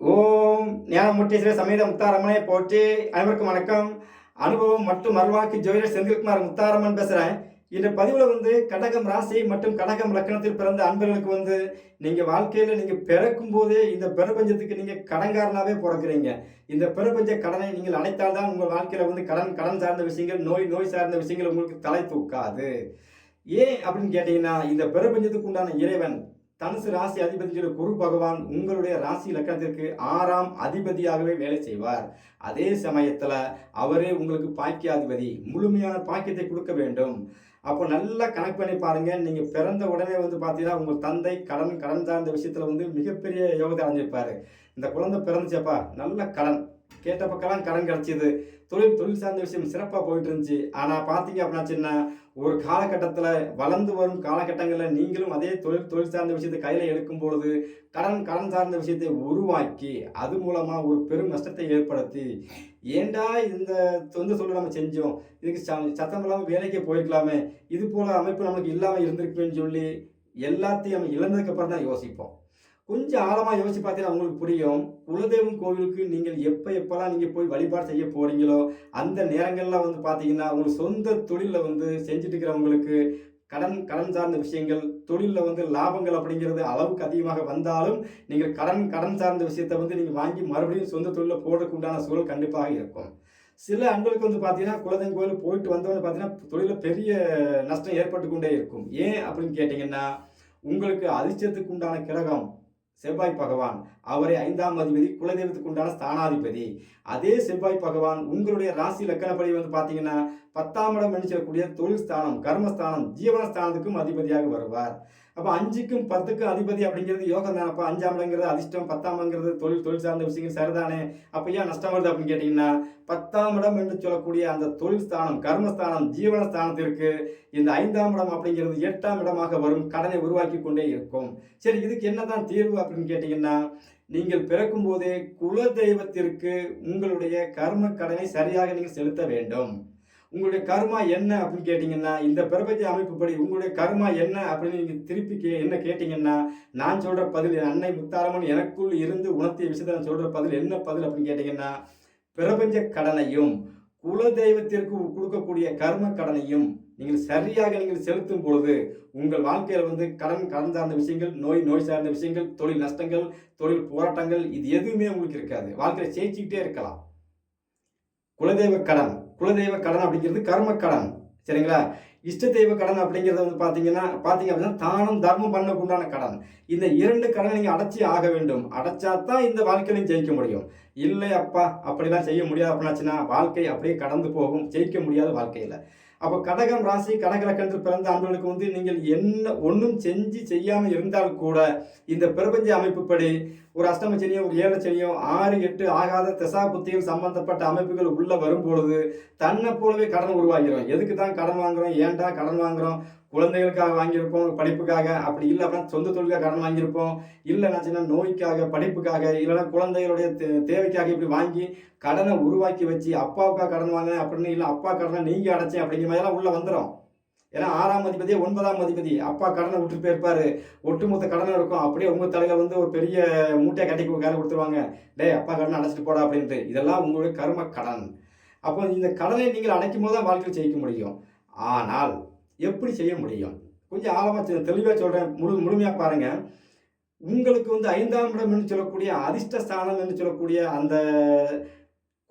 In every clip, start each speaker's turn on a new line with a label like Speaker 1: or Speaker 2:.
Speaker 1: ஓம் ஞானமூர்த்தீஸ்வர சமேத முத்தாரம்மனை போற்றி. அனைவருக்கும் வணக்கம். அனுபவம் மற்றும் மறுவாக்கு ஜோதிடர் செந்தில்குமார் முத்தாரம்மன் பேசுகிறேன் இந்த பதிவில் வந்து கடகம் ராசி மற்றும் கடகம் லக்னத்தில் பிறந்த அன்பர்களுக்கு வந்து நீங்கள் வாழ்க்கையில் நீங்கள் பிறக்கும் போதே இந்த பிரபஞ்சத்துக்கு நீங்கள் கடன்காரனாகவே பிறக்கிறீங்க. இந்த பிரபஞ்ச கடனை நீங்கள் அடைத்தால் தான் உங்கள் வாழ்க்கையில் வந்து கடன் கடன் சார்ந்த விஷயங்கள் நோய் நோய் சார்ந்த விஷயங்கள் உங்களுக்கு தலை தூக்காது. ஏன் அப்படின்னு கேட்டிங்கன்னா இந்த பிரபஞ்சத்துக்கு உண்டான இறைவன் தனுசு ராசி அதிபதி குரு பகவான் உங்களுடைய ராசி லக்கணத்திற்கு ஆறாம் அதிபதியாகவே வேலை செய்வார். அதே சமயத்தில் அவரே உங்களுக்கு பாக்கியாதிபதி முழுமையான பாக்கியத்தை கொடுக்க வேண்டும். அப்போ நல்லா கனெக்ட் பண்ணி பாருங்கள் நீங்கள் பிறந்த உடனே வந்து பார்த்தீங்கன்னா உங்கள் தந்தை கடன் கடன் சார்ந்த விஷயத்தில் வந்து மிகப்பெரிய யோகத்தை அடைஞ்சிருப்பார். இந்த குழந்தை பிறந்துச்சப்பா நல்ல கடன். கேட்ட பக்கம்லாம் கடன் கிடச்சிது. தொழில் தொழில் சார்ந்த விஷயம் சிறப்பாக போயிட்டு இருந்துச்சு ஆனால் பார்த்தீங்க அப்படின்னாச்சுன்னா ஒரு காலகட்டத்தில் வளர்ந்து வரும் காலகட்டங்களில் நீங்களும் அதே தொழில் தொழில் சார்ந்த விஷயத்தை கையில் எடுக்கும் பொழுது கடன் கடன் சார்ந்த விஷயத்தை உருவாக்கி அது மூலமாக ஒரு பெரும் நஷ்டத்தை ஏற்படுத்தி ஏண்டா இந்த சொந்த சொல்ல நம்ம செஞ்சோம்? இதுக்கு சத்தம் இல்லாமல் வேலைக்கே போயிருக்கலாமே. இது போல் அமைப்பு நமக்கு இல்லாமல் இருந்திருக்குன்னு சொல்லி எல்லாத்தையும் நம்ம இழந்ததுக்கப்புறம் தான் யோசிப்போம். கொஞ்சம் ஆழமாக யோசிச்சு பார்த்தீங்கன்னா உங்களுக்கு புரியும். குலதெய்வம் கோவிலுக்கு நீங்கள் எப்போ எப்போல்லாம் நீங்கள் போய் வழிபாடு செய்ய போகிறீங்களோ அந்த நேரங்கள்லாம் வந்து பார்த்தீங்கன்னா உங்கள் சொந்த தொழிலில் வந்து செஞ்சுட்டு இருக்கிறவங்களுக்கு கடன் கடன் சார்ந்த விஷயங்கள் தொழிலில் வந்து லாபங்கள் அப்படிங்கிறது அளவுக்கு அதிகமாக வந்தாலும் நீங்கள் கடன் கடன் சார்ந்த விஷயத்தை வந்து நீங்கள் வாங்கி மறுபடியும் சொந்த தொழிலில் போடுறதுக்கு உண்டான சூழல் கண்டிப்பாக இருக்கும். சில அன்பர்களுக்கு வந்து பார்த்தீங்கன்னா குலதெய்வம் கோயில் போயிட்டு வந்தவொடனே பார்த்தீங்கன்னா தொழிலில் பெரிய நஷ்டம் ஏற்பட்டு கொண்டே இருக்கும். ஏன் அப்படின்னு கேட்டிங்கன்னா உங்களுக்கு அதிர்ஷ்டத்துக்கு உண்டான கிரகம் செவ்வாய் பகவான் அவரை ஐந்தாம் அதிபதி குலதெய்வத்துக்கு உண்டான ஸ்தானாதிபதி. அதே செவ்வாய் பகவான் உங்களுடைய ராசி லக்கணப்படி வந்து பார்த்தீங்கன்னா பத்தாம் இடம் என்று சொல்லக்கூடிய தொழில் ஸ்தானம் கர்மஸ்தானம் ஜீவனஸ்தானத்துக்கும் அதிபதியாக வருவார். அப்போ அஞ்சுக்கும் பத்துக்கும் அதிபதி அப்படிங்கிறது யோகம் அப்போ அஞ்சாம் இடங்கிறது அதிர்ஷ்டம் பத்தாம் இடங்கிறது தொழில் தொழில் சார்ந்த விஷயங்கள் சரிதானே? அப்போ ஏன் நஷ்டம் வருது அப்படின்னு கேட்டிங்கன்னா பத்தாம் இடம் என்று சொல்லக்கூடிய அந்த தொழில் ஸ்தானம் கர்மஸ்தானம் ஜீவனஸ்தானத்திற்கு இந்த ஐந்தாம் இடம் அப்படிங்கிறது எட்டாம் இடமாக வரும் கடனை உருவாக்கி கொண்டே இருக்கும். சரி இதுக்கு என்னதான் தீர்வு அப்படின்னு கேட்டிங்கன்னா நீங்கள் பிறக்கும் போதே குல தெய்வத்திற்கு உங்களுடைய கர்ம கடனை சரியாக நீங்கள் செலுத்த வேண்டும். உங்களுடைய கர்மா என்ன அப்படின்னு கேட்டிங்கன்னா இந்த பிரபஞ்ச அமைப்புப்படி உங்களுடைய கர்மா என்ன அப்படின்னு நீங்கள் திருப்பி கே என்ன கேட்டிங்கன்னா நான் சொல்கிற பதில் என் அன்னை முத்தாரமன் எனக்குள் இருந்து உணர்த்திய விஷயத்தை நான் சொல்கிற பதில் என்ன பதில் அப்படின்னு கேட்டிங்கன்னா பிரபஞ்ச கடனையும் குலதெய்வத்திற்கு கொடுக்கக்கூடிய கர்ம கடனையும் நீங்கள் சரியாக நீங்கள் செலுத்தும் பொழுது உங்கள் வாழ்க்கையில் வந்து கடன் கடன் சார்ந்த விஷயங்கள் நோய் நோய் சார்ந்த விஷயங்கள் தொழில் நஷ்டங்கள் தொழில் போராட்டங்கள் இது எதுவுமே உங்களுக்கு இருக்காது. வாழ்க்கையில் ஜெயிச்சுக்கிட்டே இருக்கலாம். குலதெய்வ கடன் குலதெய்வ கடன் அப்படிங்கிறது கர்ம கடன் சரிங்களா? இஷ்ட தெய்வ கடன் அப்படிங்கிறத வந்து பார்த்தீங்கன்னா பார்த்தீங்க அப்படின்னா தானம் தர்மம் பண்ணக்குண்டான கடன். இந்த இரண்டு கடனை நீங்கள் அடைச்சி ஆக வேண்டும். அடைச்சா தான் இந்த வாழ்க்கையிலையும் ஜெயிக்க முடியும். இல்லை அப்பா அப்படிலாம் செய்ய முடியாது அப்படின்னாச்சுன்னா வாழ்க்கை அப்படியே கடந்து போகும். ஜெயிக்க முடியாத வாழ்க்கையில் அப்போ கடகம் ராசி கடகலக்கணத்தில் பிறந்த ஆண்களுக்கு வந்து நீங்கள் என்ன ஒன்றும் செஞ்சு செய்யாமல் இருந்தால் கூட இந்த பிரபஞ்ச அமைப்புப்படி ஒரு அஷ்டம சனியோ ஒரு ஏழை சனியோ ஆறு எட்டு ஆகாத திசா புத்திகள் சம்பந்தப்பட்ட அமைப்புகள் உள்ளே வரும்பொழுது தன்னை போலவே கடன் உருவாகிறோம். எதுக்கு தான் கடன் வாங்குறோம்? ஏன்டா கடன் வாங்குறோம்? குழந்தைகளுக்காக வாங்கியிருப்போம் படிப்புக்காக அப்படி இல்லை அப்படின்னா சொந்த தொழிலுக்காக கடன் வாங்கியிருப்போம். இல்லைனாச்சுன்னா நோய்க்காக படிப்புக்காக இல்லைன்னா குழந்தைகளுடைய தேவைக்காக இப்படி வாங்கி கடனை உருவாக்கி வச்சு அப்பாவுக்காக கடன் வாங்கினேன் அப்படின்னு இல்லை அப்பா கடனை நீங்கள் அடைச்சேன் அப்படிங்கிற மாதிரிலாம் உள்ளே வந்துடும் ஏன்னா ஆறாம் அதிபதி ஒன்பதாம் அதிபதி அப்பா கடனை விட்டுட்டு போயிருப்பாரு. ஒட்டுமொத்த கடனை இருக்கும். அப்படியே உங்கள் தலையில் வந்து ஒரு பெரிய மூட்டையை கட்டி கையில் கொடுத்துருவாங்க. டேய் அப்பா கடனை அடைச்சிட்டு போடா அப்படின்ட்டு. இதெல்லாம் உங்களுடைய கர்ம கடன். அப்போ இந்த கடனை நீங்கள் அடைக்கும் போது தான் வாழ்க்கையில் ஜெயிக்க முடியும். ஆனால் எப்படி செய்ய முடியும்? கொஞ்சம் ஆழமாக தெளிவாக சொல்கிறேன் முழு முழுமையாக பாருங்கள் உங்களுக்கு வந்து ஐந்தாம் இடம் என்று சொல்லக்கூடிய அதிர்ஷ்ட ஸ்தானம் என்று சொல்லக்கூடிய அந்த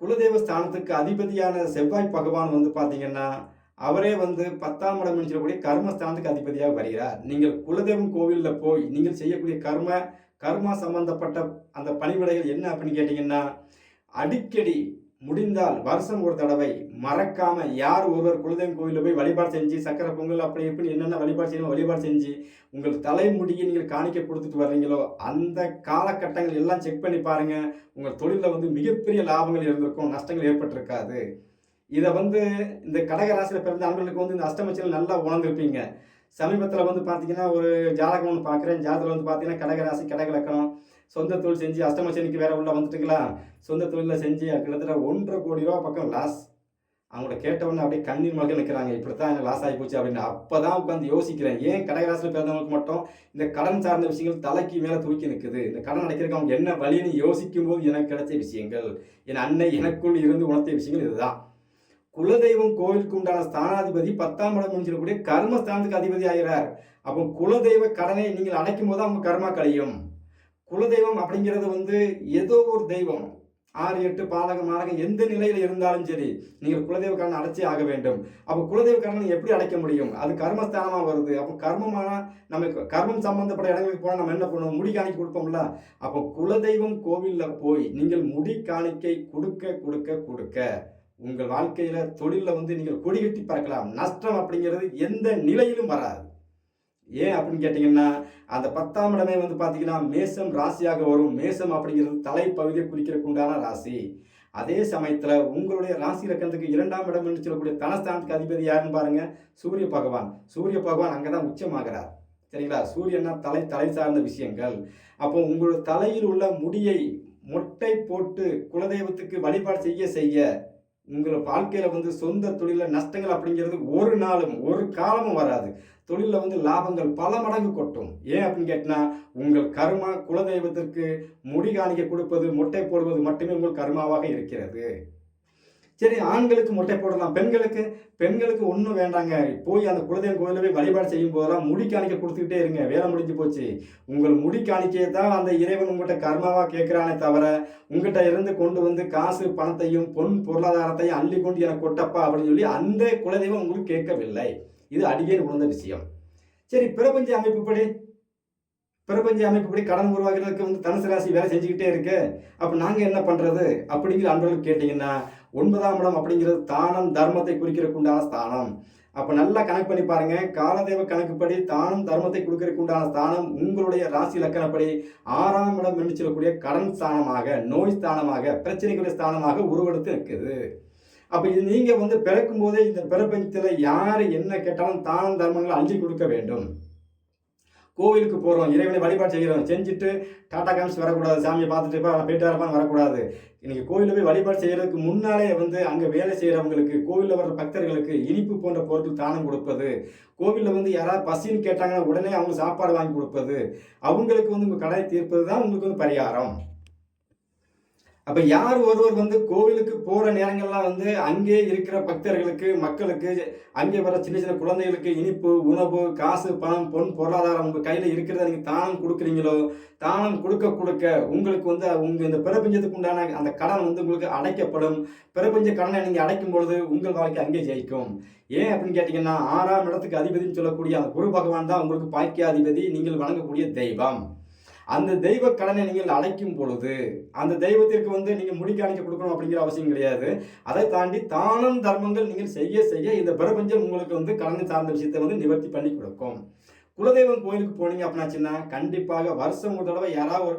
Speaker 1: குலதெய்வ ஸ்தானத்துக்கு அதிபதியான செவ்வாய் பகவான் வந்து பார்த்தீங்கன்னா அவரே வந்து பத்தாம் இடம் என்று சொல்லக்கூடிய கர்மஸ்தானத்துக்கு அதிபதியாக வருகிறார். நீங்கள் குலதெய்வம் கோவிலில் போய் நீங்கள் செய்யக்கூடிய கர்ம கர்மா சம்பந்தப்பட்ட அந்த பணிவிடைகள் என்ன அப்படின்னு கேட்டிங்கன்னா அடிக்கடி முடிந்தால் வருஷம் ஒரு தடவை. மறக்காம யார் ஒருவர் குலதெய்வம் கோயிலில் போய் வழிபாடு செஞ்சு சக்கரை பொங்கல் அப்படி எப்படி என்னென்ன வழிபாடு செய்யணும் வழிபாடு செஞ்சு உங்கள் தலைமுடியை நீங்கள் காணிக்க கொடுத்துட்டு வர்றீங்களோ அந்த காலகட்டங்கள் எல்லாம் செக் பண்ணி பாருங்க. உங்கள் தொழிலில் வந்து மிகப்பெரிய லாபங்கள் இருந்திருக்கும் நஷ்டங்கள் ஏற்பட்டிருக்காது. இதை வந்து இந்த கடகராசியில் பிறந்த அன்பர்களுக்கு வந்து இந்த அஷ்டமச்சல் நல்லா உணர்ந்திருப்பீங்க. சமீபத்தில் வந்து பார்த்தீங்கன்னா ஒரு ஜாதகம் ஒன்று பார்க்குறேன் ஜாதகத்தில் வந்து பார்த்தீங்கன்னா கடகராசி கடகலக்கணம் சொந்த தொழில் செஞ்சு அஷ்டமச்சனிக்கு வேற உள்ள வந்துட்டுங்களா? சொந்த தொழிலில் செஞ்சு கிட்டத்தட்ட ஒன்றரை கோடி ரூபா பக்கம் லாஸ் அவங்கள கேட்டவொடனே அப்படியே கண்ணீர் மல்க நிற்கிறாங்க இப்படித்தான் எனக்கு லாஸ் ஆகி போச்சு அப்படின்னு. அப்போ தான் உட்காந்து யோசிக்கிறேன். ஏன் கடகராசியில் பிறந்தவங்களுக்கு மட்டும் இந்த கடன் சார்ந்த விஷயங்கள் தலைக்கு மேலே தூக்கி நிற்குது இந்த கடன் அடைக்கிறதுக்கு அவங்க என்ன வழின்னு யோசிக்கும் போது எனக்கு கிடைச்ச விஷயங்கள். என் அன்னை எனக்குள் இருந்து உணர்த்திய விஷயங்கள் இதுதான். குலதெய்வம் கோவிலுக்கு உண்டான ஸ்தானாதிபதி பத்தாம் இடம் முடிஞ்சிடக்கூடிய கர்மஸ்தானத்துக்கு அதிபதி ஆகிறார். அப்போ குலதெய்வ கடனை நீங்கள் அடைக்கும் போது அவங்க கர்மா கழியும். குலதெய்வம் அப்படிங்கிறது வந்து ஏதோ ஒரு தெய்வம். ஆறு எட்டு பாதகம் மாதகம் எந்த நிலையில் இருந்தாலும் சரி நீங்கள் குலதெய்வக்காரன் அடைச்சி ஆக வேண்டும். அப்போ குலதெய்வ எப்படி அடைக்க முடியும்? அது கர்மஸ்தானமாக வருது. அப்போ கர்மமான நம்ம கர்மம் சம்பந்தப்பட்ட இடங்களுக்கு போனால் நம்ம என்ன பண்ணுவோம்? முடி காணிக்கை கொடுப்போம்ல? அப்போ குலதெய்வம் கோவிலில் போய் நீங்கள் முடி காணிக்கை கொடுக்க கொடுக்க கொடுக்க உங்கள் வாழ்க்கையில் தொழிலில் வந்து நீங்கள் கொடி கட்டி பறக்கலாம். நஷ்டம் அப்படிங்கிறது எந்த நிலையிலும் வராது. ஏன் அப்படின்னு கேட்டிங்கன்னா அந்த பத்தாம் இடமே வந்து பார்த்தீங்கன்னா மேசம் ராசியாக வரும். மேசம் அப்படிங்கிறது தலைப்பகுதியை குறிக்கிறதுக்கு உண்டான ராசி. அதே சமயத்தில் உங்களுடைய ராசி லக்கணத்துக்கு இரண்டாம் இடம் என்று சொல்லக்கூடிய தனஸ்தானத்துக்கு அதிபதி யாருன்னு பாருங்க சூரிய பகவான். சூரிய பகவான் அங்கே தான் உச்சமாகிறார். சரிங்களா? சூரியன்னா தலை தலை சார்ந்த விஷயங்கள். அப்போ உங்களோட தலையில் உள்ள முடியை மொட்டை போட்டு குலதெய்வத்துக்கு வழிபாடு செய்ய செய்ய உங்கள் வாழ்க்கையில் வந்து சொந்த தொழிலில் நஷ்டங்கள் அப்படிங்கிறது ஒரு நாளும் ஒரு காலமும் வராது. தொழிலில் வந்து லாபங்கள் பல மடங்கு கொட்டும். ஏன் அப்படின்னு கேட்டால் உங்கள் கர்மா குலதெய்வத்திற்கு முடி காணிக்க கொடுப்பது மொட்டை போடுவது மட்டுமே உங்கள் கர்மாவாக இருக்கிறது. சரி ஆண்களுக்கு மொட்டை போடலாம் பெண்களுக்கு பெண்களுக்கு ஒன்றும் வேண்டாங்க. போய் அந்த குலதெய்வம் கோயிலில் போய் வழிபாடு செய்யும் போதெல்லாம் முடி காணிக்க கொடுத்துக்கிட்டே இருங்க. வேலை முடிஞ்சு போச்சு. உங்கள் முடி காணிக்கையை தான் அந்த இறைவன் உங்கள்கிட்ட கர்மாவாக கேட்குறானே தவிர உங்கள்கிட்ட இருந்து கொண்டு வந்து காசு பணத்தையும் பொன் பொருளாதாரத்தையும் அள்ளி கொண்டு எனக்கு கொட்டப்பா அப்படின்னு சொல்லி அந்த குலதெய்வம் உங்களுக்கு கேட்கவில்லை. இது அடிக்கடி உணர்ந்த விஷயம். சரி பிரபஞ்ச அமைப்புப்படி பிரபஞ்ச அமைப்புப்படி கடன் உருவாகிறதுக்கு வந்து தனுசு ராசி வேலை செஞ்சுக்கிட்டே இருக்கு. அப்போ நாங்கள் என்ன பண்ணுறது அப்படிங்கிற அன்பர்களுக்கு கேட்டிங்கன்னா ஒன்பதாம் இடம் அப்படிங்கிறது தானம் தர்மத்தை குறிக்கிறதுக்கு உண்டான ஸ்தானம். அப்போ நல்லா கணக்கு பண்ணி பாருங்க. காலதேவ கணக்குப்படி தானம் தர்மத்தை கொடுக்கறதுக்கு உண்டான ஸ்தானம் உங்களுடைய ராசி லக்கணப்படி ஆறாம் இடம் என்று சொல்லக்கூடிய கடன் ஸ்தானமாக நோய் ஸ்தானமாக பிரச்சனைக்குரிய ஸ்தானமாக உருவெடுத்து இருக்குது அப்போ இது நீங்கள் வந்து பிறக்கும் போதே இந்த பிரபஞ்சத்தில் யார் என்ன கேட்டாலும் தானம் தர்மங்களை அஞ்சு கொடுக்க வேண்டும். கோவிலுக்கு போகிறோம் இறைவனை வழிபாடு செய்கிறோம். செஞ்சுட்டு டாட்டா காமிச்சு வரக்கூடாது. சாமியை பார்த்துட்டு இப்போ போயிட்டு வரப்பான்னு வரக்கூடாது. இன்னைக்கு கோயிலில் போய் வழிபாடு செய்கிறதுக்கு முன்னாலே வந்து அங்கே வேலை செய்கிறவங்களுக்கு கோவிலில் வர்ற பக்தர்களுக்கு இனிப்பு போன்ற பொருட்கள் தானம் கொடுப்பது கோவிலில் வந்து யாராவது பசின்னு கேட்டாங்கன்னா உடனே அவங்க சாப்பாடு வாங்கி கொடுப்பது அவங்களுக்கு வந்து உங்கள் கடை தீர்ப்பது தான் உங்களுக்கு வந்து பரிகாரம். அப்போ யார் ஒருவர் வந்து கோவிலுக்கு போகிற நேரங்கள்லாம் வந்து அங்கே இருக்கிற பக்தர்களுக்கு மக்களுக்கு அங்கே வர சின்ன சின்ன குழந்தைகளுக்கு இனிப்பு உணவு காசு பணம் பொன் பொருளாதாரம் உங்கள் கையில் இருக்கிறத நீங்கள் தானம் கொடுக்குறீங்களோ தானம் கொடுக்க கொடுக்க உங்களுக்கு வந்து உங்கள் இந்த பிரபஞ்சத்துக்கு உண்டான அந்த கடன் வந்து உங்களுக்கு அடைக்கப்படும். பிரபஞ்ச கடனை நீங்கள் அடைக்கும் பொழுது உங்கள் வாழ்க்கை அங்கே ஜெயிக்கும். ஏன் அப்படின்னு கேட்டீங்கன்னா ஆறாம் இடத்துக்கு அதிபதினு சொல்லக்கூடிய அந்த குரு பகவான் தான் உங்களுக்கு பாக்கியாதிபதி நீங்கள் வழங்கக்கூடிய தெய்வம். அந்த தெய்வ கடனை நீங்கள் அழைக்கும் பொழுது அந்த தெய்வத்திற்கு வந்து நீங்கள் முடிக்காணிக்க கொடுக்கணும் அப்படிங்கிற அவசியம் கிடையாது. அதை தாண்டி தானம் தர்மங்கள் நீங்கள் செய்ய செய்ய இந்த பிரபஞ்சம் உங்களுக்கு வந்து கடனை சார்ந்த விஷயத்தை வந்து நிவர்த்தி பண்ணி கொடுக்கும். குலதெய்வம் கோயிலுக்கு போனீங்க அப்படின்னாச்சுன்னா கண்டிப்பாக வருஷம் ஒரு தடவை யாராவது ஒரு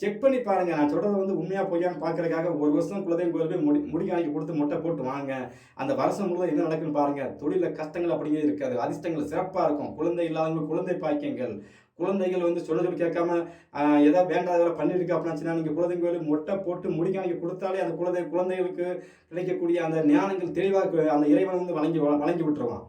Speaker 1: செக் பண்ணி பாருங்க. நான் சொல்றது வந்து உண்மையா பொய்யான்னு பார்க்கறதுக்காக ஒரு வருஷம் குலதெய்வம் கோயில் போய் முடி முடிக்காணிக்கு கொடுத்து முட்டை போட்டு வாங்க. அந்த வருஷம் முழுவதும் என்ன நடக்குன்னு பாருங்க. தொழில கஷ்டங்கள் அப்படிங்கிறது இருக்காது. அதிர்ஷ்டங்கள் சிறப்பாக இருக்கும். குழந்தை இல்லாதவங்க குழந்தை பாக்கியங்கள். குழந்தைகள் வந்து சொல்றது கேட்காம ஏதோ வேண்டாத வேலை பண்ணியிருக்கு அப்படின்னா நீங்கள் குழந்தைங்க மொட்டை போட்டு முடிக்காணிக்கு கொடுத்தாலே அந்த குழந்தை குழந்தைகளுக்கு கிடைக்கக்கூடிய அந்த ஞானங்கள் தெளிவாக அந்த இறைவன் வந்து வழங்கி வழங்கி விட்டுருவான்.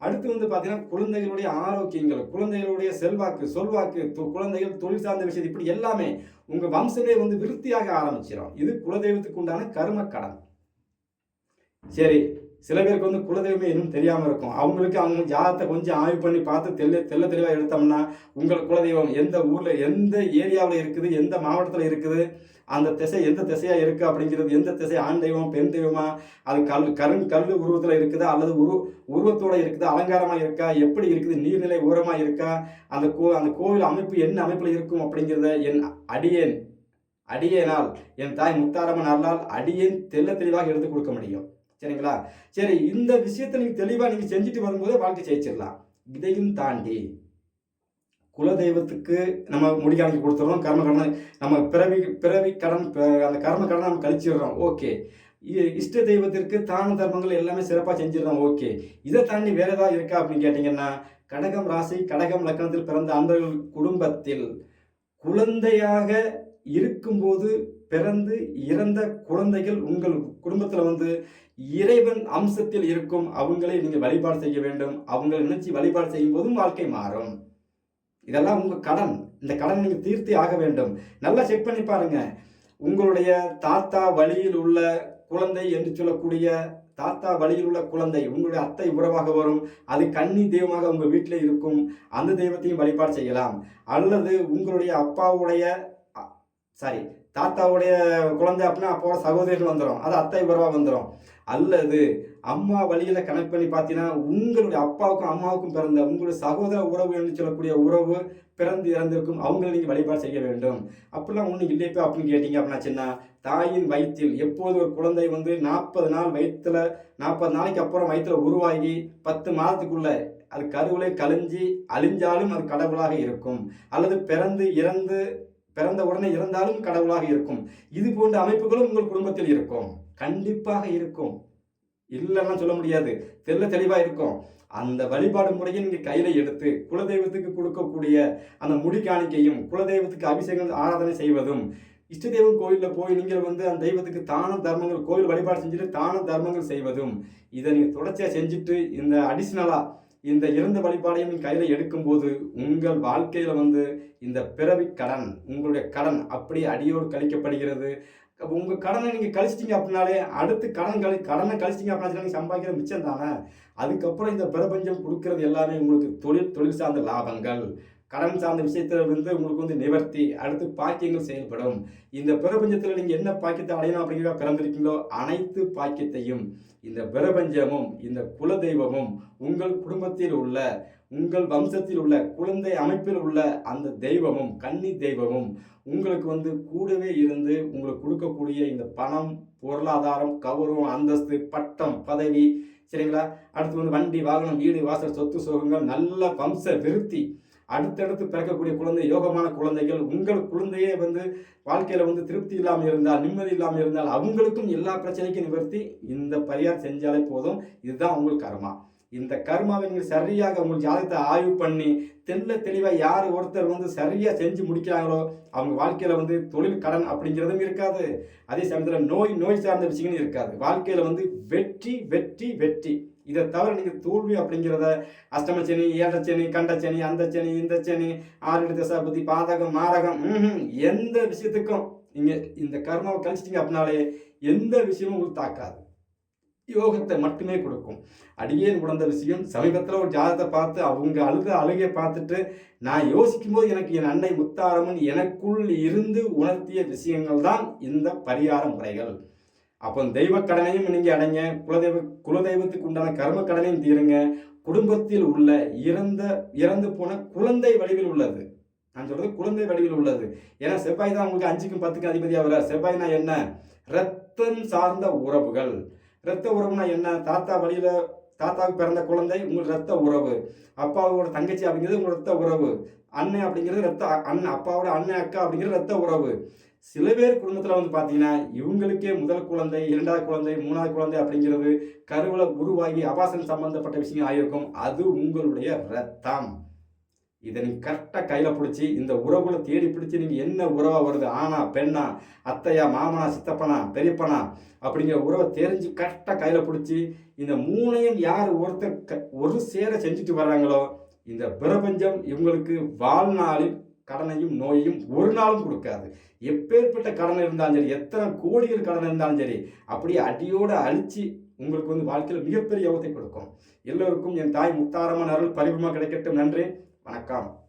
Speaker 1: அடுத்து வந்து பார்த்தீங்கன்னா குழந்தைகளுடைய ஆரோக்கியங்கள் குழந்தைகளுடைய செல்வாக்கு சொல்வாக்கு குழந்தைகள் தொழில் சார்ந்த விஷயம் இப்படி எல்லாமே உங்கள் வம்சமே வந்து விருத்தியாக ஆரம்பிச்சிடும் இது குலதெய்வத்துக்கு உண்டான கர்ம கடன் சரி சில பேருக்கு வந்து குலதெய்வமே இன்னும் தெரியாமல் இருக்கும். அவங்களுக்கு அவங்க ஜாதத்தை கொஞ்சம் ஆய்வு பண்ணி பார்த்து தெல்ல தெல்ல தெளிவாக எடுத்தோம்னா உங்கள் குலதெய்வம் எந்த ஊரில் எந்த ஏரியாவில் இருக்குது எந்த மாவட்டத்தில் இருக்குது அந்த திசை எந்த திசையாக இருக்குது அப்படிங்கிறது எந்த திசை ஆண் தெய்வம் பெண் தெய்வமா அது கல் கருண் கல் உருவத்தில் இருக்குதா அல்லது உரு உருவத்தோடு இருக்குதா அலங்காரமாக இருக்கா எப்படி இருக்குது நீர்நிலை உரமாக இருக்கா அந்த கோ அந்த கோவில் அமைப்பு என்ன அமைப்பில் இருக்கும் அப்படிங்கிறத என் அடியேன் அடியேனால் என் தாய் முத்தாரம்மன் அருளால் அடியேன் தெல்ல தெளிவாக எடுத்து கொடுக்க முடியும். சரிங்களா? சரி இந்த விஷயத்தை நீங்கள் தெளிவாக நீங்கள் செஞ்சுட்டு வரும்போதே வாழ்க்கை ஜெயிச்சிடலாம். இதையும் தாண்டி குலதெய்வத்துக்கு நம்ம முடிக்காணிக்கு கொடுத்துட்றோம் கர்ம கடனை நம்ம பிறவி பிறவி கடன் அந்த கர்ம கடனை நம்ம கழிச்சிடுறோம். ஓகே. இஷ்ட தெய்வத்திற்கு தான தர்மங்கள் எல்லாமே சிறப்பாக செஞ்சிடறோம். ஓகே. இதை தாண்டி வேற ஏதாவது இருக்கா அப்படின்னு கேட்டிங்கன்னா கடகம் ராசி கடகம் லக்கணத்தில் பிறந்த அன்பர்கள் குடும்பத்தில் குழந்தையாக இருக்கும்போது பிறந்து இறந்த குழந்தைகள் உங்கள் குடும்பத்தில் வந்து இறைவன் அம்சத்தில் இருக்கும் அவங்களை நீங்கள் வழிபாடு செய்ய வேண்டும். அவங்களை நினைச்சு வழிபாடு செய்யும் போதும் வாழ்க்கை மாறும். இதெல்லாம் உங்கள் கடன். இந்த கடன் நீங்கள் தீர்த்தி ஆக வேண்டும். நல்லா செக் பண்ணி பாருங்க. உங்களுடைய தாத்தா வழியில் உள்ள குழந்தை என்று சொல்லக்கூடிய தாத்தா வழியில் உள்ள குழந்தை உங்களுடைய அத்தை உறவாக வரும். அது கன்னி தெய்வமாக உங்கள் வீட்டில் இருக்கும். அந்த தெய்வத்தையும் வழிபாடு செய்யலாம். அல்லது உங்களுடைய அப்பாவுடைய சாரி தாத்தாவுடைய குழந்தை அப்படின்னா அப்பாவோட சகோதரிகள் வந்துடும் அது அத்தை உறவாக வந்துடும் அல்லது அம்மா வழியில் கனெக்ட் பண்ணி பார்த்தீங்கன்னா உங்களுடைய அப்பாவுக்கும் அம்மாவுக்கும் பிறந்த உங்களுடைய சகோதர உறவு என்று சொல்லக்கூடிய உறவு பிறந்து இறந்திருக்கும். அவங்களை நீங்கள் வழிபாடு செய்ய வேண்டும். அப்படிலாம் ஒன்றும் இல்லையப்போ அப்படின்னு கேட்டிங்க அப்படின்னா சின்ன தாயின் வயிற்றில் எப்போது ஒரு குழந்தை வந்து நாற்பது நாள் வயிற்றில் நாற்பது நாளைக்கு அப்புறம் வயிற்றில் உருவாகி பத்து மாதத்துக்குள்ளே அது கருவிலே கழிஞ்சி அழிஞ்சாலும் அது கடவுளாக இருக்கும். அல்லது பிறந்து இறந்து பிறந்த உடனே இறந்தாலும் கடவுளாக இருக்கும். இது போன்ற அமைப்புகளும் உங்கள் குடும்பத்தில் இருக்கும். கண்டிப்பாக இருக்கும். இல்லைன்னா சொல்ல முடியாது. தெல்ல தெளிவாக இருக்கும். அந்த வழிபாடு முறையை நீங்கள் கையில் எடுத்து குலதெய்வத்துக்கு கொடுக்கக்கூடிய அந்த முடி காணிக்கையும் குலதெய்வத்துக்கு அபிஷேகம் ஆராதனை செய்வதும் இஷ்ட தெய்வம் கோயிலில் போய் நீங்கள் வந்து அந்த தெய்வத்துக்கு தான தர்மங்கள் கோயில் வழிபாடு செஞ்சுட்டு தான தர்மங்கள் செய்வதும் இதை நீங்கள் தொடர்ச்சியாக செஞ்சுட்டு இந்த அடிஷ்னலாக இந்த இறந்த வழிபாடையும் கையில் எடுக்கும்போது உங்கள் வாழ்க்கையில் வந்து இந்த பிறவி கடன் உங்களுடைய கடன் அப்படியே அடியோடு கழிக்கப்படுகிறது. அப்போ உங்கள் கடனை நீங்கள் கழிச்சிட்டிங்க அப்படின்னாலே அடுத்து கடன் கழி கடனை கழிச்சிட்டிங்க அப்படின்னா நீங்கள் சம்பாதிக்கிற மிச்சம் தானே? அதுக்கப்புறம் இந்த பிரபஞ்சம் கொடுக்கறது எல்லாமே உங்களுக்கு தொழில் தொழில் சார்ந்த லாபங்கள். கடன் சார்ந்த விஷயத்தில் வந்து உங்களுக்கு வந்து நிவர்த்தி அடுத்து பாக்கியங்கள் செயல்படும். இந்த பிரபஞ்சத்தில் நீங்கள் என்ன பாக்கியத்தை அடையணும் அப்படிங்கிற பிறந்திருக்கீங்களோ அனைத்து பாக்கியத்தையும் இந்த பிரபஞ்சமும் இந்த குலதெய்வமும் உங்கள் குடும்பத்தில் உள்ள உங்கள் வம்சத்தில் உள்ள குழந்தை அமைப்பில் உள்ள அந்த தெய்வமும் கன்னி தெய்வமும் உங்களுக்கு வந்து கூடவே இருந்து உங்களுக்கு கொடுக்கக்கூடிய இந்த பணம் பொருளாதாரம் கௌரவம் அந்தஸ்து பட்டம் பதவி சரிங்களா? அடுத்து வந்து வண்டி வாகனம் வீடு வாசல் சொத்து சோகங்கள் நல்ல வம்ச விருத்தி. அடுத்தடுத்து பிறக்கக்கூடிய குழந்தை யோகமான குழந்தைகள் உங்கள் குழந்தையே வந்து வாழ்க்கையில் வந்து திருப்தி இல்லாமல் இருந்தால் நிம்மதி இல்லாமல் இருந்தால் அவங்களுக்கும் எல்லா பிரச்சனைக்கும் நிவர்த்தி. இந்த பரிகார் செஞ்சாலே போதும். இதுதான் உங்களுக்கு கர்மா. இந்த கர்மாவை நீங்கள் சரியாக உங்கள் ஜாதகத்தை ஆய்வு பண்ணி தெல்ல தெளிவாக யார் ஒருத்தர் வந்து சரியாக செஞ்சு முடிக்கிறாங்களோ அவங்க வாழ்க்கையில் வந்து தொழில் கடன் அப்படிங்கிறதும் இருக்காது. அதே சமயத்தில் நோய் நோய் சார்ந்த விஷயங்களும் இருக்காது. வாழ்க்கையில் வந்து வெற்றி வெற்றி வெற்றி. இதை தவிர நீங்கள் தோல்வி அப்படிங்கிறத அஷ்டமச்சனி ஏழச்சனி கண்டச்சனி அந்த சனி இந்த சனி ஆறு தசாபதி பாதகம் மாரகம் எந்த விஷயத்துக்கும் நீங்கள் இந்த கர்மாவை கழிச்சிட்டிங்க அப்படின்னாலே எந்த விஷயமும் உங்களுக்கு தாக்காது. யோகத்தை மட்டுமே கொடுக்கும். அடியேன் உணர்ந்த விஷயம் சமீபத்தில் ஒரு ஜாதகத்தை பார்த்து அவங்க அழுத அழுகையை பார்த்துட்டு நான் யோசிக்கும்போது எனக்கு என் அன்னை முத்தாரமன் எனக்குள் இருந்து உணர்த்திய விஷயங்கள் தான் இந்த பரிகார முறைகள். அப்போ தெய்வ கடனையும் நீங்கள் அடைங்க குலதெய்வ குலதெய்வத்துக்கு உண்டான கர்ம கடனையும் தீருங்க. குடும்பத்தில் உள்ள இறந்த இறந்து போன குழந்தை வடிவில் உள்ளது. நான் சொல்றது குழந்தை வடிவில் உள்ளது. ஏன்னா செவ்வாய் தான் உங்களுக்கு அஞ்சுக்கும் பத்துக்கும் அதிபதியாக வர செவ்வாய்னா என்ன? ரத்தம் சார்ந்த உறவுகள். ரத்த உறவுனா என்ன? தாத்தா வழியில் தாத்தாவுக்கு பிறந்த குழந்தை உங்கள் ரத்த உறவு. அப்பாவோட தங்கச்சி அப்படிங்கிறது உங்கள் ரத்த உறவு. அண்ணன் அப்படிங்கிறது ரத்த அண்ணன் அப்பாவோட அண்ணன் அக்கா அப்படிங்கிறது ரத்த உறவு. சில பேர் குடும்பத்தில் வந்து பார்த்தீங்கன்னா இவங்களுக்கே முதல் குழந்தை இரண்டாவது குழந்தை மூணாவது குழந்தை அப்படிங்கிறது கருவில் உருவாகி அபாசன் சம்பந்தப்பட்ட விஷயம் ஆகியிருக்கும் அது உங்களுடைய ரத்தம் இதை நீங்கள் கரெக்டாக கையில் பிடிச்சி இந்த உறவுகளை தேடி பிடிச்சி நீங்கள் என்ன உறவாக வருது? ஆனா பெண்ணா அத்தையா மாமனா சித்தப்பனா பெரியப்பனா அப்படிங்கிற உறவை தெரிஞ்சு கரெக்டாக கையில் பிடிச்சி இந்த மூணையும் யார் ஒருத்தர் க ஒரு சேர செஞ்சுட்டு வர்றாங்களோ இந்த பிரபஞ்சம் இவங்களுக்கு வாழ்நாளில் கடனையும் நோயையும் ஒரு நாளும் கொடுக்காது. எப்பேற்பட்ட கடன் இருந்தாலும் சரி எத்தனை கோடிகள் கடன் இருந்தாலும் சரி அப்படியே அடியோடு அழித்து உங்களுக்கு வந்து வாழ்க்கையில் மிகப்பெரிய யோகத்தை கொடுக்கும். எல்லோருக்கும் என் தாய் முத்தாரமான அருள் பரிபமாக கிடைக்கட்டும். நன்றி. வணக்கம்.